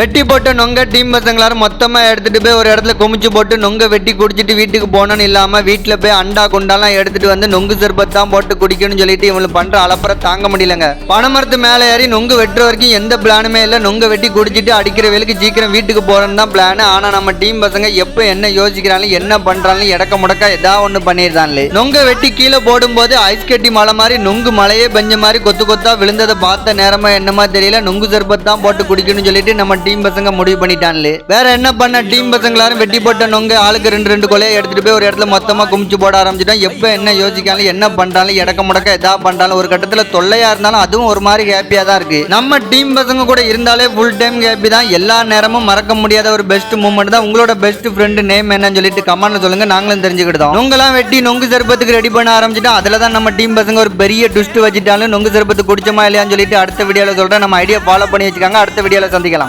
வெட்டி போட்ட நொங்க டீம் பசங்களாரும் மொத்தமாக எடுத்துகிட்டு போய் ஒரு இடத்துல குமிச்சு போட்டு நொங்க வெட்டி குடிச்சிட்டு வீட்டுக்கு போனோன்னு இல்லாமல் வீட்டில் போய் அண்டா குண்டாலாம் எடுத்துட்டு வந்து நொங்கு சர்பத் தான் போட்டு குடிக்கணும்னு சொல்லிட்டு இவங்களுக்கு பண்ணுற அலப்பற தாங்க முடியலங்க. பனைமரத்து மேலே ஏறி நொங்கு வெட்டுற வரைக்கும் எந்த பிளானுமே இல்லை. நொங்க வெட்டி குடிச்சிட்டு அடிக்கிற வேலைக்கு சீக்கிரம் வீட்டுக்கு போகிறோன்னு தான் பிளான் ஆனால் நம்ம டீம் பசங்க எப்போ என்ன யோசிக்கிறாங்க என்ன பண்றாங்க இடக்க முடக்க ஏதாவது ஒன்று பண்ணிடுறாங்களே நொங்க வெட்டி கீழே போடும்போது ஐஸ் கட்டி மலை மாதிரி நொங்கு மலையே பெஞ்ச மாதிரி கொத்து கொத்தா விழுந்ததை பார்த்த நேரமா என்னமா தெரியல. நொங்கு சர்பத் தான் போட்டு குடிக்கணும்னு சொல்லிட்டு நம்ம டீம் பசங்க முடிவு பண்ணிட்டான்லே. வேற என்ன பண்ண? டீம் பசங்க எல்லாரும் வெட்டி போட்ட நொங்க ஆளுக்கு ரெண்டு ரெண்டு கொலையை எடுத்துட்டு போய் ஒரு இடத்துல மொத்தமா குமிச்சு போட ஆரம்பிச்சிட்டோம். எப்ப என்ன யோசிக்காலும் என்ன பண்றாலும் இடக்க முடக்க எதா பண்றாலும் ஒரு கட்டத்துல தொல்லையா இருந்தாலும் அதுவும் ஒரு மாதிரி ஹாப்பியா தான் இருக்கு. நம்ம டீம் பசங்க கூட இருந்தாலே ஃபுல் டைம் ஹாப்பி தான். எல்லா நேரமும் மறக்க முடியாத ஒரு பெஸ்ட் மூமெண்ட் தான். உங்களோட பெஸ்ட் ஃப்ரெண்டு நேம் என்னன்னு சொல்லிட்டு கமெண்ட்ல சொல்லுங்க. நாங்களும் தெரிஞ்சுக்கிட்டோம் நொங்கெல்லாம் வெட்டி நொங்கு சர்பத்துக்கு ரெடி பண்ண ஆரம்பிச்சிட்டோம். அதுல தான் நம்ம டீம் பசங்க ஒரு பெரிய ட்விஸ்ட் வச்சுட்டாலும் நொங்கு சர்பத்து குடிச்சோமா இல்லையான்னு சொல்லிட்டு அடுத்த வீடியோல சொல்றேன். நம்ம ஐடியா ஃபாலோ பண்ணி வச்சுக்காங்க. அடுத்த வீடியோல சந்திக்கலாம்.